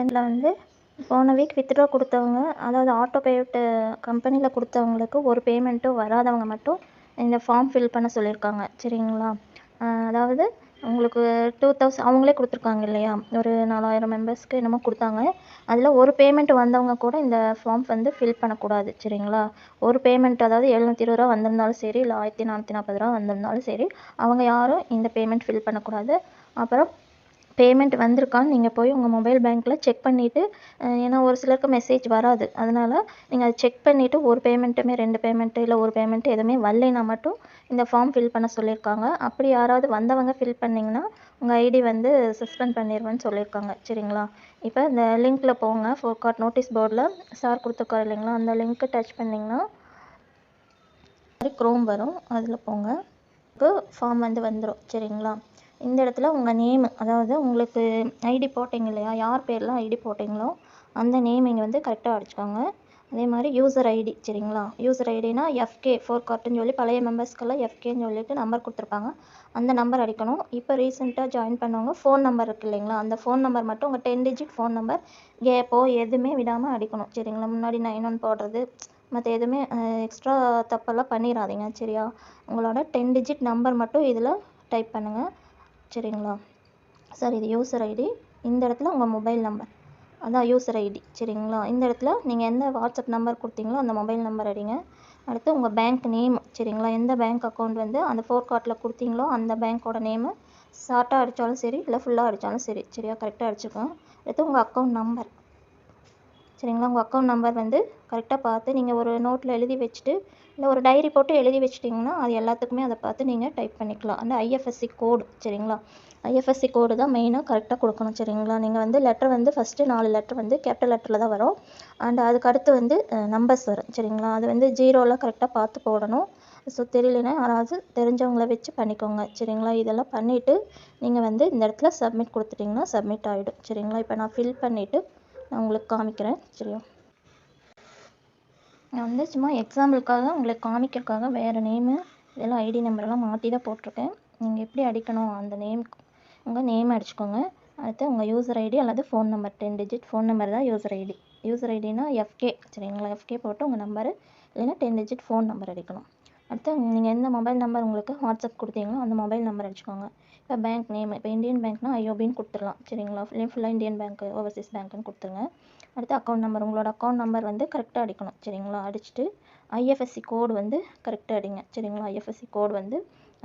வந்து வந்து போன வீக் வித்ட்ரா கொடுத்தவங்க அதாவது ஆட்டோ பேமெண்ட்டு கம்பெனியில் கொடுத்தவங்களுக்கு ஒரு பேமெண்ட்டும் வராதவங்க மட்டும் இந்த ஃபார்ம் ஃபில் பண்ண சொல்லியிருக்காங்க. சரிங்களா? அதாவது உங்களுக்கு டூ தௌசண்ட் அவங்களே கொடுத்துருக்காங்க இல்லையா? ஒரு நாலாயிரம் மெம்பர்ஸ்க்கு என்னமோ கொடுத்தாங்க. அதில் ஒரு பேமெண்ட் வந்தவங்க கூட இந்த ஃபார்ம் வந்து ஃபில் பண்ணக்கூடாது. சரிங்களா? ஒரு பேமெண்ட் அதாவது எழுநூற்றி இருபது ரூபா வந்திருந்தாலும் சரி இல்லை ஆயிரத்தி நானூற்றி நாற்பது ரூபா வந்திருந்தாலும் சரி அவங்க யாரும் இந்த பேமெண்ட் ஃபில் பண்ணக்கூடாது. அப்புறம் பேமெண்ட் வந்திருக்கான்னு நீங்கள் போய் உங்கள் மொபைல் பேங்க்கில் செக் பண்ணிவிட்டு ஏன்னா ஒரு சிலருக்கு மெசேஜ் வராது. அதனால் நீங்கள் அதை செக் பண்ணிவிட்டு ஒரு பேமெண்ட்டுமே ரெண்டு பேமெண்ட்டு இல்லை ஒரு பேமெண்ட்டு எதுவுமே வரலைன்னா மட்டும் இந்த ஃபார்ம் ஃபில் பண்ண சொல்லியிருக்காங்க. அப்படி யாராவது வந்தவங்க ஃபில் பண்ணிங்கன்னா உங்கள் ஐடி வந்து சஸ்பெண்ட் பண்ணிடுவேன்னு சொல்லியிருக்காங்க. சரிங்களா? இப்போ இந்த லிங்க்கில் போங்க. ஃபோர் கார்ட் நோட்டீஸ் போர்டில் சார் கொடுத்துருக்காரு இல்லைங்களா? அந்த லிங்க்கை டச் பண்ணிங்கன்னா க்ரோம் வரும். அதில் போங்க. இப்போ ஃபார்ம் வந்து வந்துடும் சரிங்களா? இந்த இடத்துல உங்கள் நேமு அதாவது உங்களுக்கு ஐடி போட்டிங்க இல்லையா? யார் பேரில் ஐடி போட்டிங்களோ அந்த நேம் இங்கே வந்து கரெக்டாக அடிச்சுக்கோங்க. அதே மாதிரி யூசர் ஐடி சரிங்களா? யூசர் ஐடினா எஃப்கே ஃபோர் கார்ட்டுன்னு சொல்லி பழைய மெம்பர்ஸ்க்கெல்லாம் எஃப்கேன்னு சொல்லிட்டு நம்பர் கொடுத்துருப்பாங்க. அந்த நம்பர் அடிக்கணும். இப்போ ரீசெண்டாக ஜாயின் பண்ணவங்க ஃபோன் நம்பர் இருக்குது இல்லைங்களா? அந்த ஃபோன் நம்பர் மட்டும் உங்கள் டென் டிஜிட் ஃபோன் நம்பர் கேப்போ எதுவுமே விடாமல் அடிக்கணும். சரிங்களா? முன்னாடி நைன் ஒன் போடுறது மற்ற எதுவுமே எக்ஸ்ட்ரா தப்பெல்லாம் பண்ணிடாதீங்க சரியா? உங்களோட டென் டிஜிட் நம்பர் மட்டும் இதில் டைப் பண்ணுங்கள் சரிங்களா? சார் இது யூசர் ஐடி இந்த இடத்துல உங்கள் மொபைல் நம்பர் அதான் யூசர் ஐடி சரிங்களா? இந்த இடத்துல நீங்கள் எந்த வாட்ஸ்அப் நம்பர் கொடுத்தீங்களோ அந்த மொபைல் நம்பர் அடிங்க. அடுத்து உங்கள் பேங்க் நேம் சரிங்களா? எந்த பேங்க் அக்கௌண்ட் வந்து அந்த ஃபோர் கார்ட்டில் கொடுத்தீங்களோ அந்த பேங்க்கோட நேமு ஷார்ட்டாக அடித்தாலும் சரி இல்லை ஃபுல்லாக அடித்தாலும் சரி சரியா? கரெக்டாக அடிச்சுக்கோங்க. அடுத்து உங்கள் அக்கௌண்ட் நம்பர் சரிங்களா? உங்கள் அக்கௌண்ட் நம்பர் வந்து கரெக்டாக பார்த்து நீங்கள் ஒரு நோட்டில் எழுதி வச்சுட்டு இல்லை ஒரு டைரி போட்டு எழுதி வச்சிட்டிங்கன்னா அது எல்லாத்துக்குமே அதை பார்த்து நீங்கள் டைப் பண்ணிக்கலாம். அந்த ஐஎஃப்எஸ்சி கோடு சரிங்களா? ஐஎஃப்எஸ்சி கோடு தான் மெயினாக கரெக்டாக கொடுக்கணும் சரிங்களா? நீங்கள் வந்து லெட்டர் வந்து ஃபஸ்ட்டு நாலு லெட்டர் வந்து கேபிட்டல் லெட்டரில் தான் வரும். அண்ட் அதுக்கடுத்து வந்து நம்பர்ஸ் வரும் சரிங்களா? அது வந்து ஜீரோலாம் கரெக்டாக பார்த்து போடணும். ஸோ தெரியலனா யாராவது தெரிஞ்சவங்கள வச்சு பண்ணிக்கோங்க சரிங்களா? இதெல்லாம் பண்ணிவிட்டு நீங்கள் வந்து இந்த இடத்துல சப்மிட் கொடுத்துட்டிங்கன்னா சப்மிட் ஆகிடும் சரிங்களா? இப்போ நான் ஃபில் பண்ணிவிட்டு நான் உங்களுக்கு காமிக்கிறேன் சரியா? நான் வந்து சும்மா எக்ஸாம்பிளுக்காக உங்களுக்கு காமிக்கிறதுக்காக வேறு நேமு இதெல்லாம் ஐடி நம்பரெல்லாம் மாற்றி தான் போட்டிருக்கேன். நீங்கள் எப்படி அடிக்கணும் அந்த நேம் உங்கள் நேம் அடிச்சுக்கோங்க. அடுத்து உங்கள் யூசர் ஐடி அல்லது phone number ten digit phone number தான் யூசர் ஐடி யூசர் ஐடினா எஃப்கே சரிங்களா? எஃப்கே போட்டு உங்கள் நம்பரு இல்லைன்னா டென் டிஜிட் ஃபோன் நம்பர் அடிக்கணும். அடுத்து நீங்கள் எந்த மொபைல் நம்பர் உங்களுக்கு வாட்ஸ்அப் கொடுத்தீங்களோ அந்த மொபைல் நம்பர் அடிச்சுக்கோங்க. இப்போ பேங்க் நேம் இப்போ இந்தியன் பேங்க்னால் ஐஓபின்னு கொடுத்துடலாம். சரிங்களா? ஃபுல்லாக இந்தியன் பேங்க் ஓவர்சீஸ் பேங்க்குன்னு கொடுத்துருங்க. அடுத்து அக்கௌண்ட் நம்பர் உங்களோட அக்கௌண்ட் நம்பர் வந்து கரெக்டாக அடிக்கணும். சரிங்களா? அடிச்சுட்டு ஐஎஃப்எஸ்சி கோடு வந்து கரெக்டாக அடிங்க. சரிங்களா? ஐஎஃப்எஸ்சி கோடு வந்து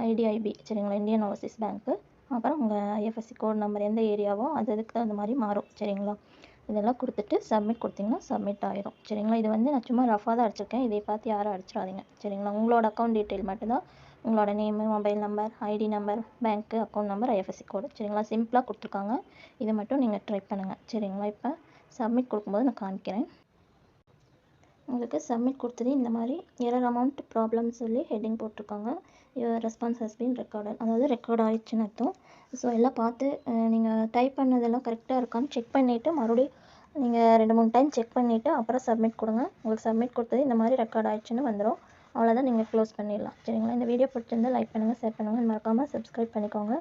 ஐடிஐபி சரிங்களா? இந்தியன் ஓவர்சீஸ் பேங்க்கு அப்புறம் உங்கள் ஐஎஃப்எஸ்சி கோட் நம்பர் எந்த ஏரியாவோ அது அதுக்கு தகுந்த மாதிரி மாறும். சரிங்களா? இதெல்லாம் கொடுத்துட்டு சப்மிட் கொடுத்தீங்கன்னா சப்மிட் ஆயிரும். சரிங்களா? இது வந்து நான் சும்மா ரஃபாக தான் அடிச்சிருக்கேன். இதை பார்த்து யாரும் அடிச்சிடாதீங்க. சரிங்களா? உங்களோட அக்கௌண்ட் டீட்டெயில் மட்டும்தான். உங்களோட name mobile number ID number bank account number IFSC code சரிங்களா? சிம்பிளாக கொடுத்துருக்காங்க. இதை மட்டும் நீங்கள் ட்ரை பண்ணுங்கள் சரிங்களா? இப்போ சப்மிட் கொடுக்கும்போது நான் காமிக்கிறேன். உங்களுக்கு சப்மிட் கொடுத்தது இந்த மாதிரி எரர் அமௌண்ட் ப்ராப்ளம் சொல்லி ஹெட்டிங் போட்டிருக்காங்க. Your response has been recorded அதாவது ரெக்கார்ட் ஆயிடுச்சுன்னு அர்த்தம். ஸோ எல்லாம் பார்த்து நீங்கள் டைப் பண்ணதெல்லாம் கரெக்டாக இருக்கான்னு செக் பண்ணிவிட்டு மறுபடியும் நீங்கள் ரெண்டு மூணு டைம் செக் பண்ணிவிட்டு அப்புறம் சப்மிட் கொடுங்க. உங்களுக்கு சப்மிட் கொடுத்தது இந்த மாதிரி ரெக்கார்ட் ஆயிடுச்சுன்னு வந்துடும் அவ்வளோதான் நீங்கள் க்ளோஸ் பண்ணிடலாம். சரிங்களா? இந்த வீடியோ பிடிச்சிருந்தா லைக் பண்ணுங்கள் ஷேர் பண்ணுங்கள் மறக்காமல் சப்ஸ்கிரைப் பண்ணிக்கோங்க.